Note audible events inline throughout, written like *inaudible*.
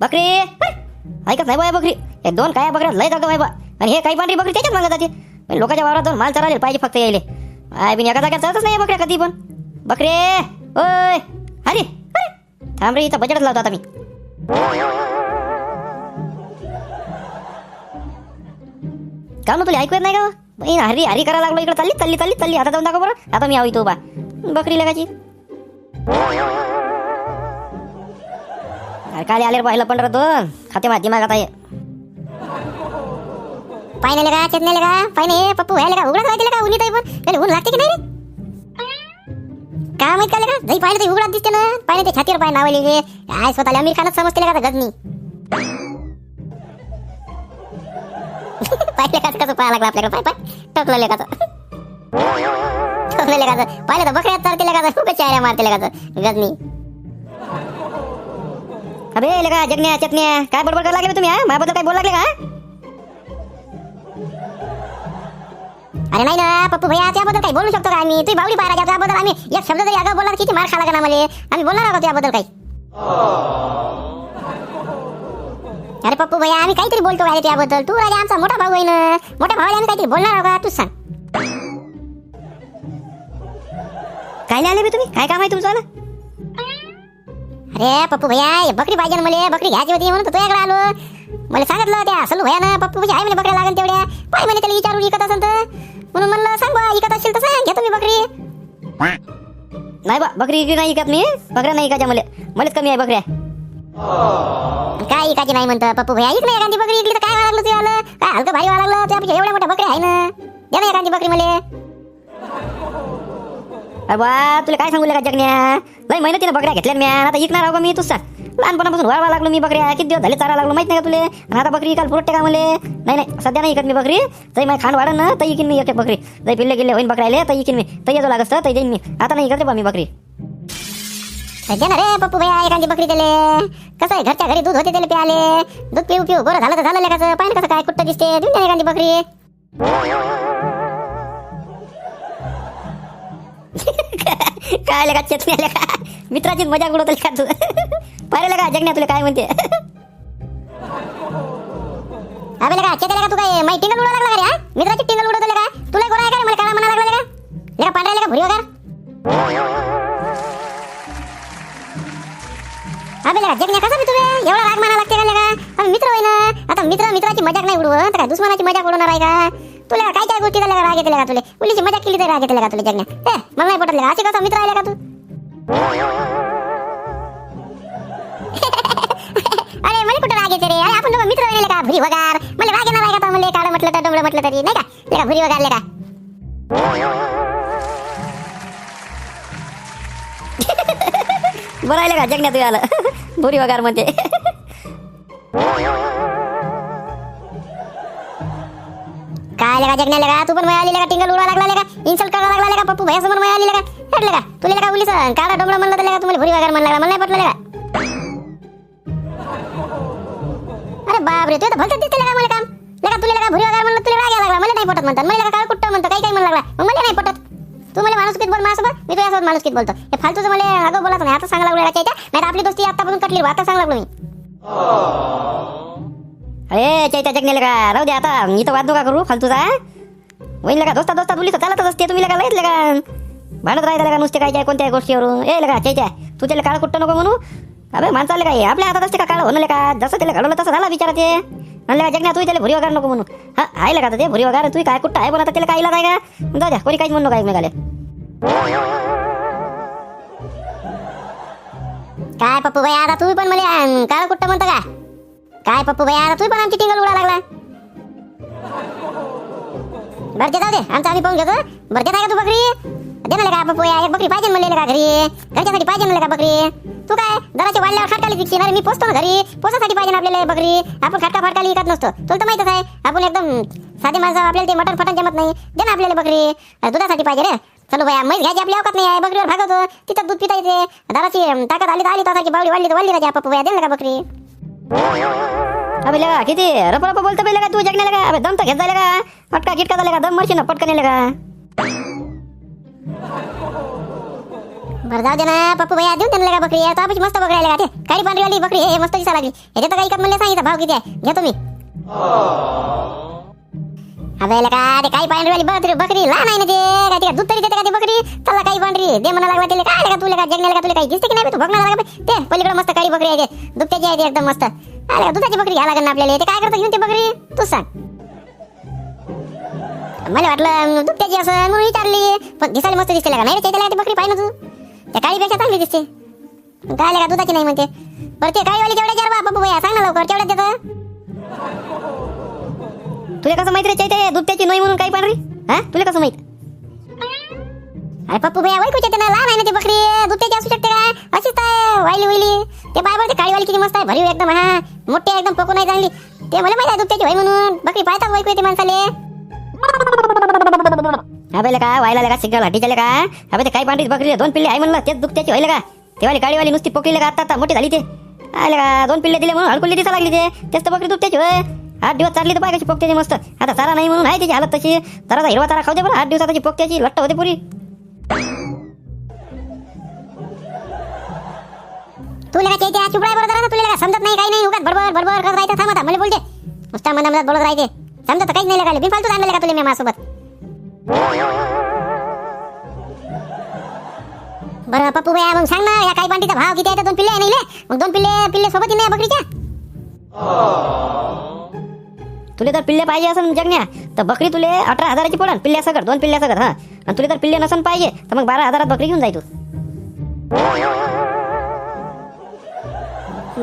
बकरी! ऐकत नाही बाय बकरी? हे दोन काय बकऱ्या लय जागा बाय बा. आणि हे काही पांढरी बकरी त्याच्यात मागत जाते म्हणजे पण लोकांच्या वावरात दोन माल चरायला पाहिजे फक्त यायले. आय बिन एका जागा चालतच नाही बकऱ्या कधी पण. बकरे! ओय! अरे अरे थांब रे इथं बजेटच लावतो आता मी. का मग तुला ऐकू येत नाही का हो? बहीण हरी हरी करायला लागलो इकडे चालली चालली चालली. चालली आता जाऊन दाखव बरं. आता मी आऊ इथं बा बकरी लागायची. अरे काय आले पाहिलं पण रे खाते माझी मागत आहे पाय नाही का? चेत का? पाय नाही पप्पू व्हायला का? उघडा दिला का? उन्ही पण. त्याला ऊन लागते की नाही रे? काय माहीत का का? जाई पाहिलं ते उघडा दिसते ना. पाहिलं ते छातीवर पाय नाव लिहिले काय स्वतःला आमिर खानच समजते का गजनी *laughs* पाहिले का? कसं पाहायला लागला आपल्याकडे? पाय पाय. टोकलं लेखाचं टोकलं लेखाचं पाहिलं तर बकऱ्यात चालते लेखाचं खूप चायऱ्या मारते लेखाचं गजनी अबे लगा जगण्या चटण्या काय बडबड करायला लागले तुम्ही हा? माझ्याबद्दल काय बोल लागले का? अरे नाही ना पप्पू भैया त्याबद्दल काही बोलू शकतो का आम्ही? तुम्ही बावडी पाहिजे त्याबद्दल आम्ही एक शब्द जरी आगाव बोलला तर किती मार खाला का ना मला आम्ही बोलणार आहोत त्याबद्दल काही. अरे पप्पू भैया आम्ही काहीतरी बोलतो काय त्याबद्दल. तू राजा आमचा मोठा भाऊ आहे ना. मोठ्या भावाला आम्ही काहीतरी बोलणार आहोत का? तूच सांग. काय आले बे तुम्ही? काय काम आहे तुमचं? वालं? अरे पप्पू भैया बकरी पाहिजे ना मला बकरी घ्यायची होती म्हणून तू तुझ्याकडे आलो. मला सांगितलं त्या सलू भैया ना पप्पू भैया आहे म्हणे बकऱ्या लागेल तेवढ्या. पाय म्हणे त्याला विचारून इकत असेल तर. म्हणून म्हणलं सांग बा इकत असेल तर सांग घ्या तुम्ही बकरी. नाही बा बकरी इकडी नाही इकत मी बकऱ्या नाही इकायच्या मला. मलाच कमी आहे बकऱ्या. काय इकायची नाही म्हणतं पप्पू भैया. इकडे एखादी बकरी इकली तर काय व्हायला लागलं तुला काय हलकं भारी व्हायला लागलं? त्यापेक्षा एवढ्या मोठ्या बकऱ्या आहे ना. द्या ना एखादी बकरी मला. बा तुला काय सांगू का जगण्या? लय मेहनतीनं बकऱ्या घेतल्या म्या. आता इकणार आहो का मी तुझा. लहानपणापासून वाळवा लागलो मी बकऱ्या. किती दिवस झाले चारा लागलो माहीत नाही का तुले? आता बकरी काल पुरटे का मले नाही नाही सध्या नाही इकत मी बकरी. तरी माझी खाण वाढन ना तर इकीन मी एक बकरी. जरी पिल्ले गिल्ले होईन बकरायले तर इकीन मी. तर येतो लागत तर देईन मी. आता नाही इकत बा मी बकरी. दे ना रे पप्पू भैया एखादी बकरी दिले. कसं आहे घरच्या घरी दूध होते त्याला प्याले. दूध पिऊ पिऊ बरं झालं तर झालं लेखाचं पाहिजे कसं काय कुठं दिसते. देऊन द्या एखादी बकरी. *laughs* काय लगा चटणी आल्या का मित्राची मजाक उडवत का तू? *laughs* पाहिलं का जगण्या तुला काय म्हणते? *laughs* अबे लेका चेते लेका तू काय माई टिंगल उडवा लागला का रे मित्राची टिंगल उडवतो का तुला गोरा आहे का मला काळा म्हणा लागला का लेका पांढरा लेका भुरी वगैरे अबे लगा जगण्या कसा मी तुला एवढा राग म्हणा लागते का लगा? आम्ही मित्र होय ना? आता मित्र मित्राची मजाक नाही उडवत काय दुश्मनाची मजाक उडवणार आहे का? तुला काय काय गोष्टी झाल्या राग येते का तुला? मुलीची मजा केली तर राग येते का तुला जगण्या ए मला नाही पटत असे कसा मित्र आले का तू? *laughs* अरे मला कुठं राग येते रे? अरे आपण दोघं मित्र राहिले का? भुरी वगार. मला राग येणार आहे का मला काळ म्हटलं तर डोंगळ म्हटलं तरी नाही का? लेका भुरी वगारले का? *laughs* बरं आहे का जगण्यात आलं. *laughs* भुरी वगार म्हणते. आले का? जगण्या लेका तू पण मिळाली लेका टिंगल उडवा लागला लेका इन्सल्ट करा लागला लेका पप्पू भैया समोर मिळाली लेका हटले का? तुला लेका उलीस काळा डोंगळ म्हणला तर लेका तुम्हाला भुरी वागार म्हणला मला नाही पटलं लेका अरे बाप रे तू तर भलतच दिसते लेका मला काम. लगा तुला लेका भुरी वागार म्हणलं तुला राग लागला. मला नाही पटत म्हणतात. मला लेका काळ कुट्ट म्हणतो काही काही म्हणला लागला. मग मला नाही पटत. तू मला माणूस कित बोल माझ्यासोबत? मी तुझ्यासोबत माणूस कित बोलतो. हे फालतूचं मला अगं बोलायचं नाही आता सांगा लागलो लेका नाही आपली दोस्ती आतापासून कटली आता सांगा लागलो मी. अरे चैत्या जगण्याला का राहू दे आता. इथं वाद नका करू फालतूचा. होईल का दोस्ता दोस्ता तुली तर चालतच असते. तुम्ही लगा लयच लगा. भांडत राहायला का नुसते काय काय कोणत्या गोष्टीवरून. ए लगा चैत्या तू त्याला काळ कुठं नको म्हणू? अबे माणसाला काय आपल्या हातात असते का काळ? होणं का? जसं त्याला घडवलं तसं झाला विचारा ते. म्हणलं जगण्या तुम्ही त्याला भुरी वगैरे नको म्हणू. हा आहे का ते भुरी वगैरे. तुम्ही काय कुठं आहे पण आता त्याला काय आहे का? जाऊ द्या कोणी काहीच म्हणू काय एकमेकाले. काय पप्पू भाई आता तुम्ही पण मला काळ कुठं म्हणता का? काय पप्पू भाई आता तुम्ही पण आमची टिंगल उडा लागला बरं ते जाऊ दे आमचं आम्ही पाहून घेतो. बरं देत आहे का तू बकरी? दे ना का पप्पू या एक बकरी पाहिजे म्हणले का घरी? घरच्यासाठी पाहिजे म्हणले का बकरी? तू काय? दराच्या वाढल्यावर खाटकाली विकशील अरे मी पोचतो ना घरी. पोचासाठी पाहिजे आपल्याला बकरी. आपण खाटका फाटकाली विकत नसतो. तुला तर माहितच आहे आपण एकदम साधे माणसं आपल्याला ते मटण फटण जमत नाही. दे ना आपल्याला बकरी. दुधासाठी पाहिजे रे. चलो भया मैस घ्यायची आपली अवकात नाही आहे. बकरीवर भागवतो. तिथं दूध पिता येते. दाराची ताकद आली तर आली तसाची बावडी वाढली तर वाढली राजा पप्पू भया. दे ना का बकरी? अबे लगा किती? रप रप बोलतो बे लगा तू जगण्याला का अबे दम तर घेत जायला का पटका गिटका झाला का दम मरशी ना पटकन येले का बरं जाऊ दे ना. पप्पू भैया देऊन त्यांना का बकरी. आता आपण मस्त बकरी आले का ते काळी पांढरी वाली बकरी हे मस्त दिसा लागली. याच्यात काही का म्हणले सांगितलं. भाव किती आहे? घेतो मी. अबे का ते काही पांढरी वाली बकरी बकरी लहान आहे ना ते. काय ते दूध तरी देते का ती बकरी? त्याला काही पांढरी दे म्हणा लागला त्याला काय का तुला का जगण्याला का तुला काही दिसते की नाही? तू बघणार लागला ते पलीकडे मस्त काळी बकरी आहे ते. दुधाची आहे ते एकदम मस्त. आले दुधाची बकरी घ्या लागेल ना आपल्याला? ते काय करतो घेऊन ते बकरी? तू सांग. मला वाटलं दुभत्याची असं म्हणून विचारली. पण दिसायला मस्त दिसते का नाही त्याला ती बकरी पाहिजे तू. त्या काळीपेक्षा चांगली दिसते. काय का दुधाची नाही म्हणते. बरं ते काळीवाली केवढ्या चार बा बाबू भैया सांग ना लवकर केवढ्यात देतं. तुला कसं माहीत रे चैत्या दूध त्याची नाही म्हणून काय पांढरी हा? तुला कसं माहीत? अरे पप्पू भैया वैकुच्या त्यांना लहान आहे ना ती बकरी. दुधाची असू शकते का? अशीच आहे वाईली वैली ते बाय ते काळीवाली किती मस्त आहे भरीव एकदम हा. मोठी एकदम पकू नाही चांगली. ते मला माहिती आहे दुधाची होय म्हणून. बकरी पाहतात वैकू येते माणसाले? अबे का व्हायला का सिग्नल हटी का? अबे ते काही पांढरी बकरी दोन पिल्ले आहे म्हणलं तेच दुखत्याची व्हायला का? तेवाली काळीवाली नुसती पोकली का आता आता मोठी झाली ते. आले का दोन पिल्ले दिले म्हणून हडकुल्ली दिसा लागली ते. तेच तर बकरी दुखत्याची होय. आठ दिवस चालली तर पाय कशी पोकत्याची मस्त. आता चारा नाही म्हणून आहे त्याची हालत तशी. चाराचा हिरवा चारा खाऊ दे बरं. आठ दिवसात त्याची पोकत्याची लट्ट होते पुरी. तुला का चैत्या बरोबर ना तुला समजत नाही काही नाही? उगाच बडबड बडबड करत राहायचं? थांबता मला बोलते. नुसता मधा मधात बोलत राहायचे. समजत काहीच नाही लगाले बिनफालतू आणलं का तुला मी माझ्यासोबत? बरं पप्पू भैया मग सांग ना या काही पांडीचा भाव किती आहे? दोन पिल्ले नाही मग दोन पिल्ले पिल्ले सोबत नाही बकरीच्या? तुले तर पिल्ले पाहिजे असेल जगण्या तर बकरी तुले अठरा हजाराची पडन पिल्ल्या सगळं दोन पिल्ल्या सगळं हा. आणि तुले तर पिल्ले नसन पाहिजे तर मग बारा हजारात बकरी घेऊन जाय तू.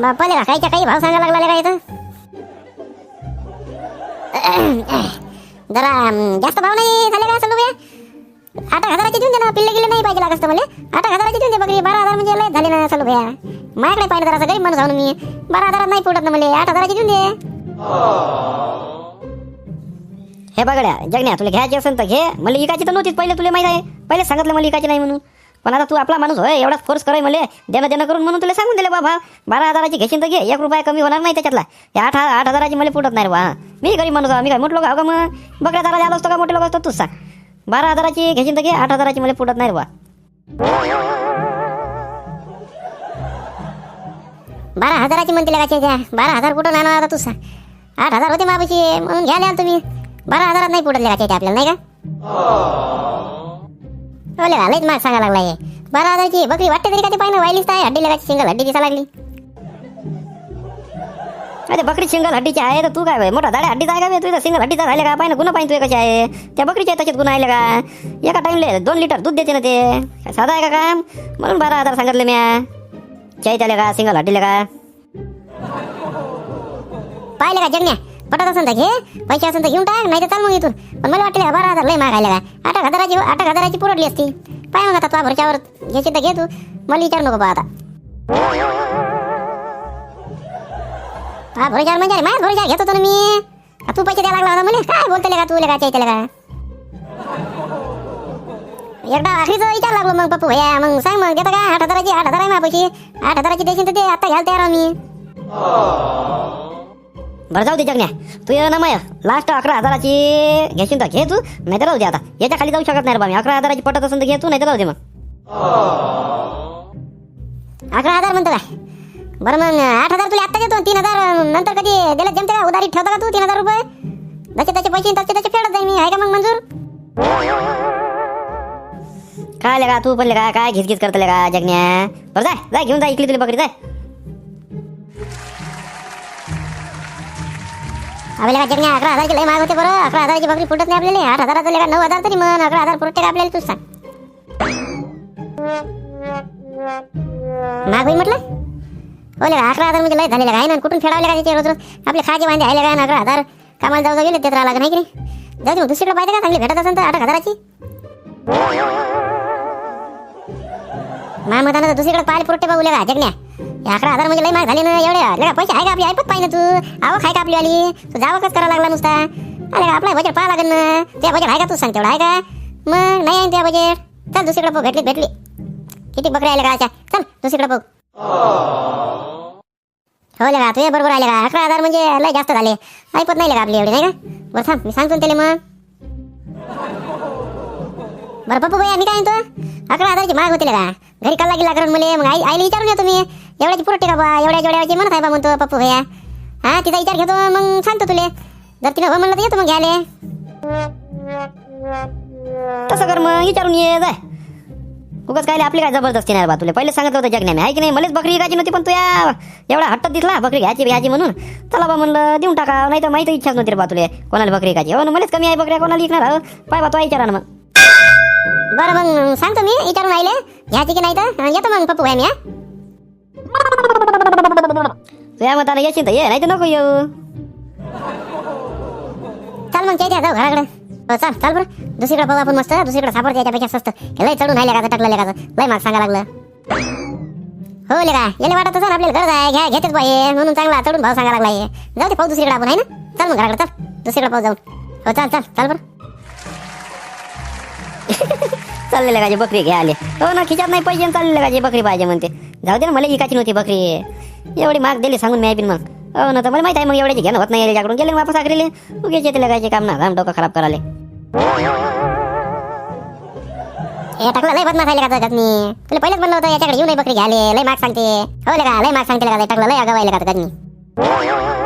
बापाले राखायच्या काही भाव सांगायला लागला काय तर जरा जास्त भाव नाही झाले काय सलू भैया? आठ हजाराचे देऊन दे ना पिल्ले गिल्ले नाही पाहिजे लागत असतं मला. आठ हजाराचे देऊन दे बकरी बारा हजार म्हणजे लय झाले ना सलू भैया. माझ्याकडे पाहिजे जरा गरीब माणूस आहोत मी. बारा हजारात नाही पुरत ना मला आठ हजाराचे देऊन दे. हे बघड्या जगण्या तुला घ्यायची असेल तर घे. मला इकायची तर नव्हतीच पहिले तुला माहीत आहे. पहिले सांगितलं मला इकायची नाही म्हणून. पण आता तू आपला माणूस होय एवढाच फोर्स करय मला. देणं देणं करून म्हणून तुला सांगून दिले बाबा. बारा हजाराची घेशील तर घे. एक रुपया कमी होणार नाही त्याच्यातला. हे आठ आठ हजाराची मला पुटत नाही रे बा. मी गरीब माणूस मी काय मोठं लोक का मग? बघड्या दाराला आलो असतो का मोठे लोक असतो? तूच सांग. बारा हजाराची घेशील तर घे आठ हजाराची मला पुटत नाही रे बा. बारा हजाराची म्हणते लगाचे बारा हजार कुठं आणा आता तू सांग. आठ हजार होते मापाशी म्हणून घ्यायला आलो तुम्ही. बारा हजारात नाही पुढत लगाचे आपल्याला नाही का? ओले का लईच माग सांगा लागला हे. बारा हजारची बकरी वाटते तरी का ते पाहिजे वाईलीच आहे हड्डी लगाची सिंगल हड्डी दिसा लागली. अरे बकरी सिंगल हड्डीची आहे तर तू काय मोठा दाड्या हड्डीचा आहे का बे? तुझा सिंगल हड्डीचा राहिले का? पाहिजे गुन्हा पाहिजे तुझे कसे आहे? त्या बकरीचे तसेच गुन्हा आहे का? एका टाइमले दोन लिटर दूध देते ना ते. साधा आहे का काम? म्हणून बारा हजार सांगितले म्या. चाय त्याला का? सिंगल हड्डीले का? पाहिले का जगण्या? पटत असेल तर घे पैसे असेल तर घेऊन टाक नाही तर चाल मग इथून. पण मला वाटलं बारा हजार लय मागायला का आठ हजाराची आठ हजाराची पुरडली असती. पाय मग आता तुझ्या भरच्यावर घ्यायची तर घे तू. मला विचार नको बा आता. हा भरच्यावर म्हणजे माझ्याच भरच्यावर घेत होतो ना मी. तू पैसे द्यायला लागला होता म्हणे काय बोलतले का तू काय त्याला का? एकदा आखरीच विचार लागलो मग पप्पू भैया. मग सांग मग देता का आठ हजाराची आठ हजार आहे माझ्या पैसे. आठ हजाराची देशील तर ते आता घ्यायला तयार आहे मी. बरं जाऊ दे जगण्या. तू ये ना मग. लास्ट अकरा हजाराची घेशील तर घे तू नाही तर राहू दे आता. याच्या खाली जाऊ शकत नाही रे बा मी अकरा हजाराची पटत असेल तर घे तू नाही तर राहू दे मग. अकरा हजार म्हणतो काय बरं मग आठ हजार तुला आत्ता देतो. तीन हजार नंतर कधी गेले जमते का उधारी ठेवता का तू? तीन हजार रुपये. जसे त्याचे पैसे तसे त्याचे फेडत जाईल मी. आहे का मग मंजूर? काय का तू पण लेका काय घिसघिस करतले लेका जगण्या? बरं जाय जाय घेऊन जा इकली तुला बकरी जाय. आपल्याला जगणे अकरा हजारची लय माग होते बरं? अकरा हजाराची बकरी फुटत नाही आपल्याला. आठ हजाराचं लेका नऊ हजार तरी मग अकरा हजार फुटते का आपल्याला तू सांग. माग होईल म्हटलं? हो लेका अकरा हजार म्हणजे लय झालेलं आहे ना? कुठून फेडावले का त्याचे रोज रोज? आपले खाजे बांधे आले काय अकरा हजार कामाला जाऊ जाऊ गेले ते तर लागत नाही की नाही? जाऊ दे दुसरीकडे पाहिजे का चांगली? भेटत असेल तर आठ हजाराची. महामतानं दुसरीकडे पाहिले पुरटे बघू का जगण्या. अकरा हजार म्हणजे लय माग झाले ना एवढ्या लगा पैसे आहे का आपली? ऐपत पाहिजे तू. आवक आहे का आपली आली? तू जावं कस करायला लागला नुसता. अरे आपला बजेट पाहा लागेल ना. त्या बजेट आहे का तू? सांग तेवढं आहे का? मग नाही आहे त्या बजेट. चल दुसरीकडे बघ भेटली भेटली. किती बकरी आले का अशा चल दुसरीकडे बघ हो लगा तुझ्या बरोबर आले का अकरा हजार म्हणजे लय जास्त झाले. ऐपत नाही का आपली एवढी नाही का? बरं थांब मी सांगतो ना त्याला मग. बरं पप्पू भैया मी काय म्हणतो? अकरा हजारची माग होती का घरी कल्ला गिल्ला करून मुले. मग आई आईला विचारून येतो मी एवढ्याची पुरटे का बा एवढ्या जेवढ्याची म्हणत आहे बा म्हणतो पप्पू भैया. हा तिचा विचार घेतो मग सांगतो तुले. जर तिला हो म्हणलं तर येतो मग घ्यायला. तसं कर मग विचारून ये जाय. उगाच काय आपली काय जबरदस्ती नाही बा तुला. पहिले सांगितलं होतं जगण्या आहे की नाही? मलाच बकरी गायची नव्हती पण तू या एवढा हट्ट दिसला बकरी घ्यायची घ्यायची म्हणून. चला बा म्हणलं देऊन टाका नाही तर माहिती इच्छाच नव्हती बा तुला कोणाला बकरी विकायची हो मलाच कमी आहे बकऱ्या कोणाला विकणार? हो, पाय बा तो विचारा ना मग. बरं मग सांगतो मी विचारून राहिले. घ्यायची की नाही तर? येतो मग पप्पू भैया मी हा. तुझ्या मताने येशील तर ये नाही तर नको येऊ. चल मग चैत्या जाऊ घराकडे. हो चल चल बरं. दुसरीकडे पाहू आपण मस्त दुसरीकडे सापडते याच्यापेक्षा स्वस्त. हे लय चढून राहिले का टाकलं लेखाचं लय माग सांगा लागलं. हो लेका याला वाटत असं आपल्याला गरज आहे घ्या घेतेच पाहिजे म्हणून चांगला चढून भाव सांगा लागला हे. जाऊ ते पाहू दुसरीकडे आपण आहे ना? चल मग घराकडे चल. दुसरीकडे पाहू जाऊन. हो चाल चल चाल बरं. *laughs* चाललेलं का बकरी घ्या आले हो ना खिच्यात नाही पाहिजे चाललेलं का बकरी पाहिजे म्हणते. जाऊ दे ना मला इकाची नव्हती बकरी. एवढी माग दिली सांगून मी मग. हो ना तर मला माहिती आहे मग एवढ्याची घेणं होत नाही याच्याकडून गेले वापस आखरीले. उगेच येते लगायचे काम ना घाम डोकं खराब कराले हे टाकलं लय बदमाश आहे का गजनी? तुला पहिलेच म्हणलं होतं याच्याकडे येऊ नाही बकरी घ्याले लय माग सांगते. हो का लय माग सांगते लेका टाकलं लय अगाव का गजनी?